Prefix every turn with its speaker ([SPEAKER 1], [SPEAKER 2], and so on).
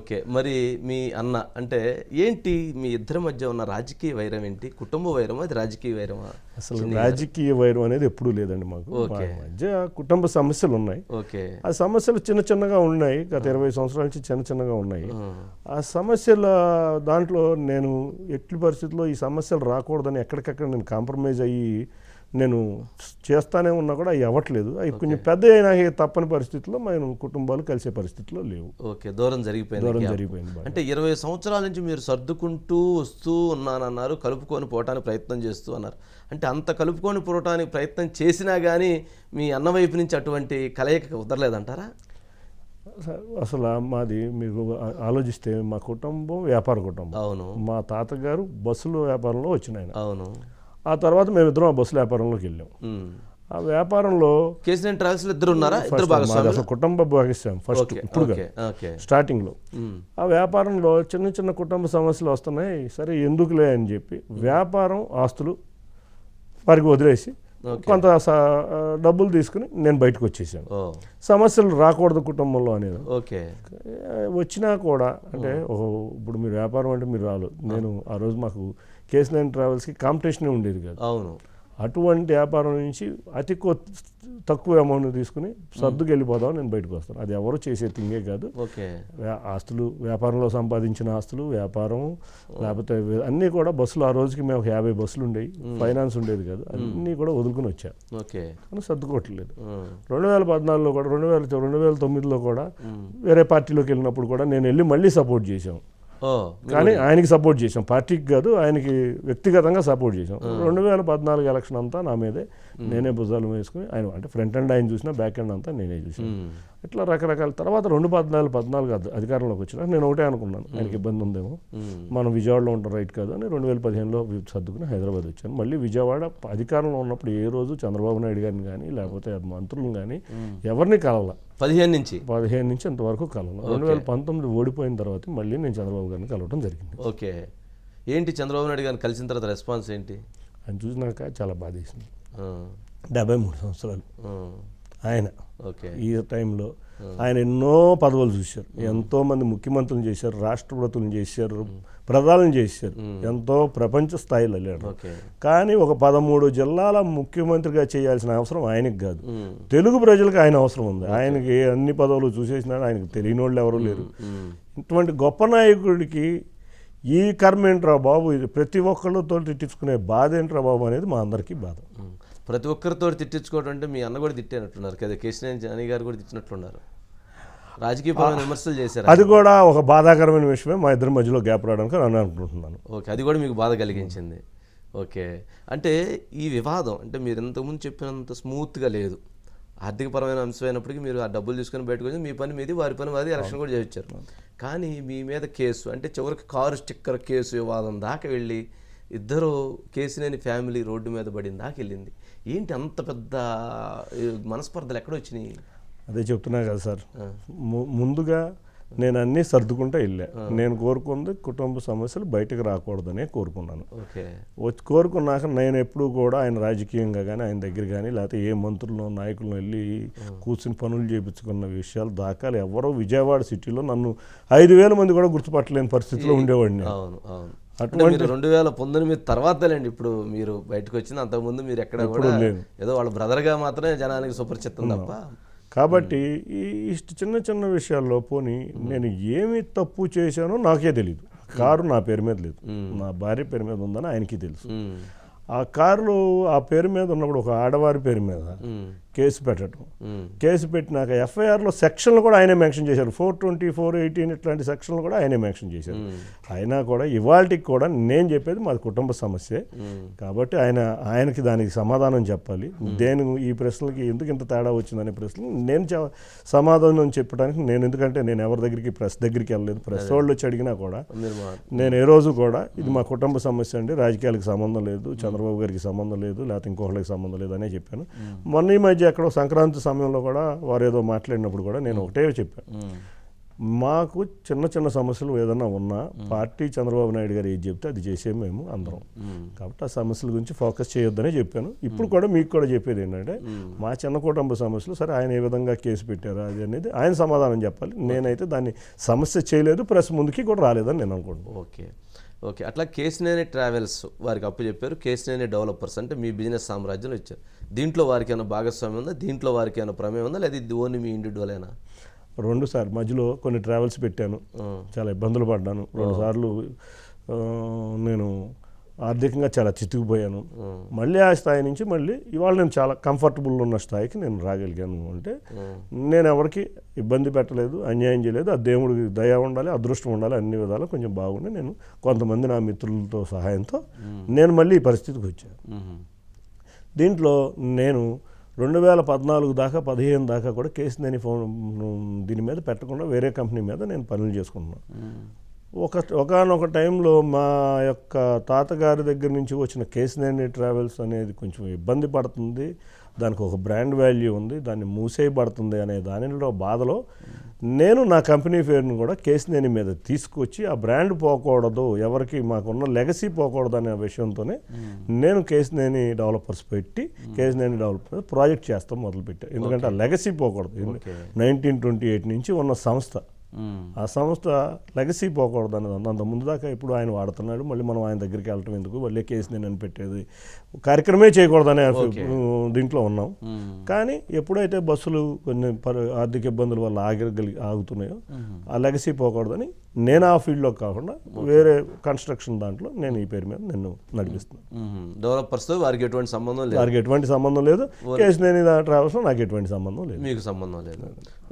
[SPEAKER 1] Okay మరి మీ అన్న అంటే ఏంటి మీ ఇద్దరి మధ్య ఉన్న రాజకీయ వైరం ఏంటి? కుటుంబ వైరమా? అది రాజకీయ వైరమా?
[SPEAKER 2] అసలు రాజకీయ వైరం అనేది ఎప్పుడూ లేదండి మాకు. మధ్య కుటుంబ సమస్యలు ఉన్నాయి.
[SPEAKER 1] ఓకే.
[SPEAKER 2] ఆ సమస్యలు చిన్న చిన్నగా ఉన్నాయి. గత ఇరవై సంవత్సరాల నుంచి చిన్న చిన్నగా ఉన్నాయి. ఆ సమస్యల దాంట్లో నేను ఎట్టి పరిస్థితుల్లో ఈ సమస్యలు రాకూడదని ఎక్కడికక్కడ నేను కాంప్రమైజ్ అయ్యి నేను చేస్తానే ఉన్నా కూడా అవి అవ్వట్లేదు. అవి కొంచెం పెద్ద అయినా తప్పని పరిస్థితుల్లో మేము కుటుంబాలు కలిసే పరిస్థితిలో లేవు.
[SPEAKER 1] ఓకే దూరం జరిగిపోయింది
[SPEAKER 2] దూరం. జరిగిపోయింది.
[SPEAKER 1] అంటే ఇరవై సంవత్సరాల నుంచి మీరు సర్దుకుంటూ వస్తూ ఉన్నానన్నారు కలుపుకొని పోవటానికి ప్రయత్నం చేస్తూ అన్నారు. అంటే అంత కలుపుకొని పోవటానికి ప్రయత్నం చేసినా కానీ మీ అన్న వైపు నుంచి అటువంటి కలయిక కుదరలేదంటారా?
[SPEAKER 2] అసలు మాది ఆ- ఆలోచిస్తే మా కుటుంబం వ్యాపార కుటుంబం.
[SPEAKER 1] అవును.
[SPEAKER 2] మా తాతగారు బస్సులో వ్యాపారంలో వచ్చిన ఆయన
[SPEAKER 1] అవును.
[SPEAKER 2] ఆ తర్వాత మేమిద్దరం ఆ బస్సుల వ్యాపారంలోకి వెళ్ళాం. ఆ వ్యాపారంలో
[SPEAKER 1] కేసీఆర్ ట్రావెల్స్లో ఇద్దరు ఉన్నారా? ఇద్దరు భాగస్వాములు
[SPEAKER 2] కుటుంబ భాగస్వామ్యం ఫస్ట్ ఇప్పుడు స్టార్టింగ్లో
[SPEAKER 1] ఉమ్.
[SPEAKER 2] ఆ వ్యాపారంలో చిన్న చిన్న కుటుంబ సమస్యలు వస్తున్నాయి సరే ఎందుకులే అని చెప్పి వ్యాపారం ఆస్తులు వారికి వదిలేసి కొంత డబ్బులు తీసుకుని నేను బయటకు వచ్చేసాను. సమస్యలు రాకూడదు కుటుంబంలో అనేది.
[SPEAKER 1] ఓకే.
[SPEAKER 2] వచ్చినా కూడా అంటే ఓహో ఇప్పుడు మీరు వ్యాపారం అంటే మీరు రాలు నేను ఆ రోజు మాకు కేసు నైన్ ట్రావెల్స్కి కాంపిటీషన్ ఉండేది కాదు.
[SPEAKER 1] అవును.
[SPEAKER 2] అటువంటి వ్యాపారం నుంచి అతి తక్కువ అమౌంట్ తీసుకుని సర్దుకు వెళ్ళిపోదాం నేను బయటకు వస్తాను. అది ఎవరు చేసే థింగే కాదు. ఆస్తులు వ్యాపారంలో సంపాదించిన ఆస్తులు వ్యాపారం లేకపోతే అన్నీ కూడా బస్సులు. ఆ రోజుకి మేము ఒక యాభై బస్సులు ఉండేవి. ఫైనాన్స్ ఉండేది కాదు. అన్నీ కూడా వదులుకుని వచ్చా.
[SPEAKER 1] ఓకే.
[SPEAKER 2] కానీ సర్దుకోవట్లేదు. రెండు వేల పద్నాలుగులో కూడా రెండు వేల రెండు వేల తొమ్మిదిలో కూడా వేరే పార్టీలోకి వెళ్ళినప్పుడు కూడా నేను వెళ్ళి మళ్ళీ సపోర్ట్ చేశాం. కానీ ఆయనకి సపోర్ట్ చేశాం. పార్టీకి కాదు ఆయనకి వ్యక్తిగతంగా సపోర్ట్ చేశాం. రెండు వేల పద్నాలుగు ఎలక్షన్ అంతా నా మీదే. నేనే భుజాలు వేసుకుని ఆయన అంటే ఫ్రంట్ అండ్ ఆయన చూసినా బ్యాక్ అండ్ అంతా నేనే చూసాను. ఇట్లా రకరకాల తర్వాత రెండు పద్నాలుగు పద్నాలుగు అధి- అధికారంలోకి వచ్చినా నేను ఒకటే అనుకున్నాను. ఆయనకి ఇబ్బంది ఉందేమో. మనం విజయవాడలో ఉంటాం రైట్ కాదు అని రెండు వేల పదిహేనులో సర్దుకుని హైదరాబాద్ వచ్చాను. మళ్ళీ విజయవాడ అధికారంలో ఉన్నప్పుడు ఏ రోజు చంద్రబాబు నాయుడు గారిని కానీ లేకపోతే మంత్రులను కానీ ఎవరిని కలవాల.
[SPEAKER 1] పదిహేను నుంచి?
[SPEAKER 2] పదిహేను నుంచి అంతవరకు కలవాలి రెండు వేల పంతొమ్మిది ఓడిపోయిన తర్వాత మళ్ళీ నేను చంద్రబాబు గారిని కలవడం జరిగింది.
[SPEAKER 1] ఓకే. ఏంటి చంద్రబాబు నాయుడు గారిని కలిసిన తర్వాత రెస్పాన్స్ ఏంటి?
[SPEAKER 2] ఆయన చూసినాక చాలా బాధేసింది. డెబ్బై మూడు సంవత్సరాలు. ఆయన.
[SPEAKER 1] ఓకే.
[SPEAKER 2] ఈ టైంలో ఆయన ఎన్నో పదవులు చూశారు. ఎంతో మంది ముఖ్యమంత్రులు చేశారు రాష్ట్రపతులను చేశారు ప్రధానం చేశారు. ఎంతో ప్రపంచ స్థాయిలో లేడు కానీ ఒక పదమూడు జిల్లాల ముఖ్యమంత్రిగా చేయాల్సిన అవసరం ఆయనకి కాదు. తెలుగు ప్రజలకు ఆయన అవసరం ఉంది. ఆయనకి అన్ని పదవులు చూసేసినా ఆయనకు తెలియని వాళ్ళు ఎవరు లేరు. ఇటువంటి గొప్ప నాయకుడికి ఈ కర్మ ఏంట్రా బాబు? ఇది ప్రతి ఒక్కళ్ళతో తిట్టించుకునే బాధ ఏంట్రా బాబు అనేది మా అందరికీ బాధ.
[SPEAKER 1] ప్రతి ఒక్కరితో తిట్టించుకోవడం అంటే మీ అన్న కూడా తిట్టినట్టున్నారు కదా. కేసీఆర్ జానీ గారు కూడా తిట్టినట్లున్నారు. రాజకీయపరమైన విమర్శలు చేశారు?
[SPEAKER 2] అది కూడా ఒక బాధాకరమైన విషయమే. మా ఇద్దరి మధ్యలో గ్యాప్ రావడానికి నేను అనుకుంటున్నాను.
[SPEAKER 1] ఓకే అది కూడా మీకు బాధ కలిగించింది. ఓకే అంటే ఈ వివాదం అంటే మీరు ఇంతకుముందు చెప్పినంత స్మూత్గా లేదు. ఆర్థికపరమైన అంశం అయినప్పటికీ మీరు ఆ డబ్బులు తీసుకొని బయటకు వచ్చి మీ పని మీది వారి పని వారి ఎలక్షన్ కూడా చేయించారు. కానీ మీ మీద కేసు అంటే చివరికి కారు స్టిక్కర్ కేసు వివాదం దాకా వెళ్ళి ఇద్దరు కేసులేని ఫ్యామిలీ రోడ్డు మీద పడిన దాకా వెళ్ళింది ఏంటి అంత పెద్ద మనస్పర్ధలు ఎక్కడ వచ్చినాయి?
[SPEAKER 2] అదే చెప్తున్నా కదా సార్. ముందుగా నేను అన్నీ సర్దుకుంటూ వెళ్ళా. నేను కోరుకుంది కుటుంబ సమస్యలు బయటకు రాకూడదనే కోరుకున్నాను.
[SPEAKER 1] ఓకే.
[SPEAKER 2] వచ్చి కోరుకున్నాక నేను ఎప్పుడూ కూడా ఆయన రాజకీయంగా కానీ ఆయన దగ్గర కానీ లేకపోతే ఏ మంత్రులను నాయకులను వెళ్ళి కూర్చుని పనులు చేయించుకున్న విషయాలు దాఖలు ఎవరో విజయవాడ సిటీలో నన్ను ఐదు వేల మంది కూడా గుర్తుపట్టలేని పరిస్థితిలో ఉండేవాడిని నేను.
[SPEAKER 1] అవును అవును అంటే మీరు రెండు వేల పంతొమ్మిది తర్వాతలేండి ఇప్పుడు మీరు బయటకు వచ్చింది అంతకుముందు మీరు ఎక్కడ కూడా. ఏదో వాళ్ళ బ్రదర్గా మాత్రమే జనానికి సుపరిచితం తప్ప.
[SPEAKER 2] కాబట్టి ఈ ఇష్ట చిన్న చిన్న విషయాల్లో పోని నేను ఏమి తప్పు చేశానో నాకే తెలియదు కారు నా పేరు మీద లేదు. నా భార్య పేరు మీద ఉందని ఆయనకి తెలుసు. ఆ కారులో ఆ పేరు మీద ఉన్నప్పుడు ఒక ఆడవారి పేరు మీద కేసు పెట్టడం. కేసు పెట్టినాక ఎఫ్ఐఆర్లో సెక్షన్లు కూడా ఆయనే మెన్షన్ చేశారు. ఫోర్ ట్వంటీ ఫోర్ ఎయిటీన్ ఇట్లాంటి సెక్షన్లు కూడా ఆయనే మెన్షన్ చేశారు. అయినా కూడా ఇవాళకి కూడా నేను చెప్పేది మాది కుటుంబ సమస్యే. కాబట్టి ఆయన ఆయనకి దానికి సమాధానం చెప్పాలి. దేని ఈ ప్రశ్నలకి ఎందుకు ఇంత తేడా వచ్చిందనే ప్రశ్నలు నేను సమాధానం చెప్పడానికి నేను ఎందుకంటే నేను ఎవరి దగ్గరికి ప్రెస్ దగ్గరికి వెళ్ళలేదు. ప్రెస్ వాళ్ళు వచ్చి అడిగినా కూడా నేను ఏ రోజు కూడా ఇది మా కుటుంబ సమస్య అండి. రాజకీయాలకు సంబంధం లేదు. చంద్రబాబు గారికి సంబంధం లేదు. లేకపోతే ఇంకొకరికి సంబంధం లేదు అనే చెప్పాను. మొన్న ఈ మధ్య ఎక్కడో సంక్రాంతి సమయంలో కూడా వారు ఏదో మాట్లాడినప్పుడు కూడా నేను ఒకటే చెప్పాను. మాకు చిన్న చిన్న సమస్యలు ఏదైనా ఉన్నా పార్టీ చంద్రబాబు నాయుడు గారు ఏది చెప్తే అది చేసే మేము అందరం. కాబట్టి ఆ సమస్యల గురించి ఫోకస్ చేయొద్దనే చెప్పాను. ఇప్పుడు కూడా మీకు కూడా చెప్పేది ఏంటంటే మా చిన్న కుటుంబ సమస్యలు సరే ఆయన ఏ విధంగా కేసు పెట్టారు అది అనేది ఆయన సమాధానం చెప్పాలి. నేనైతే దాన్ని సమస్య చేయలేదు ప్రెస్ ముందుకి కూడా రాలేదని నేను అనుకుంటున్నాను.
[SPEAKER 1] ఓకే. ఓకే. అట్లా కేసినేని ట్రావెల్స్ వారికి అప్పు చెప్పారు. కేసినేని డెవలపర్స్ అంటే మీ బిజినెస్ సామ్రాజ్యంలో ఇచ్చారు. దీంట్లో వారికి ఏమైనా భాగస్వామ్యం ఉందా? దీంట్లో వారికి ఏమైనా ప్రమేయం ఉందా? లేదా ఇది ఓన్లీ మీ ఇండివిజువలేనా?
[SPEAKER 2] రెండు సార్లు మధ్యలో కొన్ని ట్రావెల్స్ పెట్టాను. చాలా ఇబ్బందులు పడ్డాను. రెండు సార్లు నేను ఆర్థికంగా చాలా చితికిపోయాను. మళ్ళీ ఆ స్థాయి నుంచి మళ్ళీ ఇవాళ నేను చాలా కంఫర్టబుల్ ఉన్న స్థాయికి నేను రాగలిగాను. అంటే నేను ఎవరికి ఇబ్బంది పెట్టలేదు అన్యాయం చేయలేదు. ఆ దేవుడికి దయ ఉండాలి అదృష్టం ఉండాలి అన్ని విధాలు కొంచెం బాగుండి నేను కొంతమంది నా మిత్రులతో సహాయంతో నేను మళ్ళీ ఈ పరిస్థితికి వచ్చాను. దీంట్లో నేను రెండు వేల పద్నాలుగు దాకా పదిహేను దాకా కూడా కేసు నేను ఫోన్ దీని మీద పెట్టకుండా వేరే కంపెనీ మీద నేను పనులు చేసుకుంటున్నాను. ఒక ఒకనొక టైంలో మా యొక్క తాతగారి దగ్గర నుంచి వచ్చిన కేసినేని ట్రావెల్స్ అనేది కొంచెం ఇబ్బంది పడుతుంది. దానికి ఒక బ్రాండ్ వాల్యూ ఉంది. దాన్ని మూసేయబడుతుంది అనే దానిలో బాధలో నేను నా కంపెనీ పేరును కూడా కేసినేని మీద తీసుకొచ్చి ఆ బ్రాండ్ పోకూడదు ఎవరికి మాకున్న లెగసీ పోకూడదు అనే విషయంతోనే నేను కేసినేని డెవలపర్స్ పెట్టి కేసినేని డెవలపర్స్ ప్రాజెక్ట్ చేస్తాం మొదలుపెట్టాను ఎందుకంటే ఆ లెగసీ పోకూడదు. నైన్టీన్ ట్వంటీ ఎయిట్ నుంచి ఉన్న సంస్థ. ఆ సంస్థ లెగసీ పోకూడదు అనేది ఉంది. అంత ముందు దాకా ఇప్పుడు ఆయన వాడుతున్నాడు. మళ్ళీ మనం ఆయన దగ్గరికి వెళ్ళటం ఎందుకు? మళ్ళీ కేసు నేను పెట్టేది. కార్యక్రమే చేయకూడదనే దీంట్లో ఉన్నాం.
[SPEAKER 1] మ్మ్.
[SPEAKER 2] కానీ ఎప్పుడైతే బస్సులు కొన్ని ఆర్థిక ఇబ్బందుల వల్ల ఆగగలి ఆగుతున్నాయో ఆ లెగసీ పోకూడదని నేను ఆ ఫీల్డ్లో కాకుండా వేరే కన్స్ట్రక్షన్ దాంట్లో నేను ఈ పేరు మీద నేను నడిపిస్తున్నాను
[SPEAKER 1] మ్మ్. డెవలపర్స్తో వారికి ఎటువంటి సంబంధం లేదు.
[SPEAKER 2] వారికి ఎటువంటి సంబంధం లేదు. కేసు నేను ట్రావెల్స్లో నాకు ఎటువంటి సంబంధం లేదు.
[SPEAKER 1] మీకు సంబంధం లేదు.